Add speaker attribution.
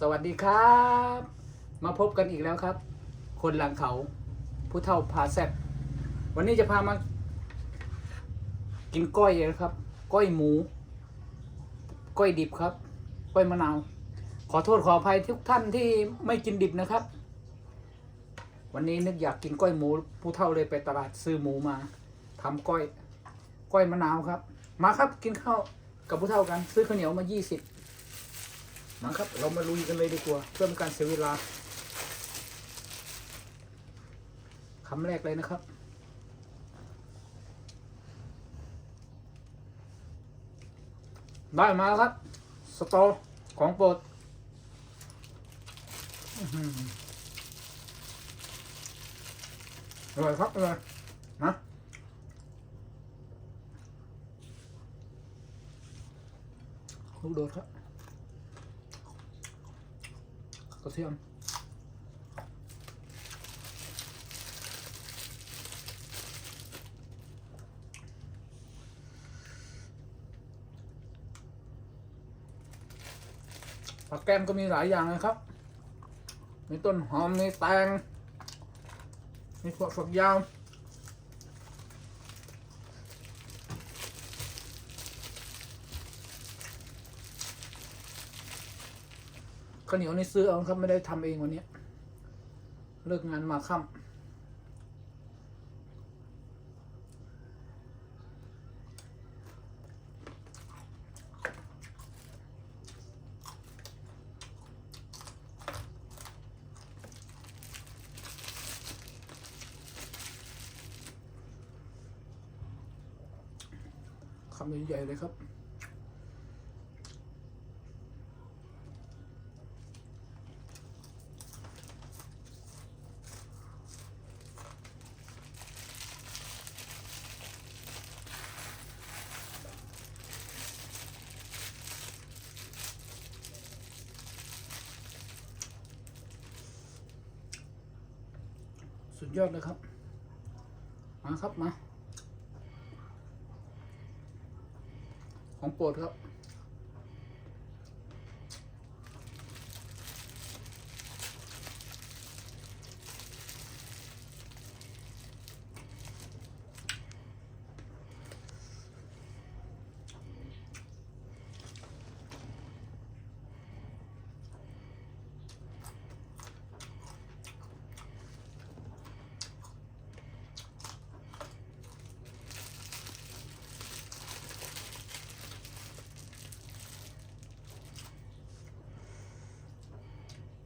Speaker 1: สวัสดีครับ มาพบกันอีกแล้วครับ คนหลังเขาผู้เฒ่าพาแซบวันนี้จะพามากินก้อยนะครับ ก้อยหมู ก้อยดิบครับ ก้อยมะนาว ขอโทษขออภัยทุกท่านที่ไม่กินดิบนะครับ วันนี้นึกอยากกินก้อยหมู ผู้เฒ่าเลยไปตลาดซื้อหมูมาทำก้อย ก้อยมะนาวครับ มาครับกินข้าวกับผู้เฒ่ากัน ซื้อข้าวเหนียวมายี่สิบ มาครับ เรามาลุยกันเลยดีกว่า เพื่อเป็นการเสียเวลาคำแรกเลยนะครับได้มาครับ สตอของโปรดอื้อหืออร่อยครับอร่อยนะลูกโดดครับ กระเทียมผักแก้มก็มีหลายอย่างเลยครับ มีต้นหอม มีแตง มีพวกฝักยาว ข้าวเหนียวนี่ซื้อเอาครับไม่ได้ทำเองวันนี้เลิกงานมาค่ำคำใหญ่ๆเลยครับ สุดยอดเลยครับ มาครับมา ของโปรดครับ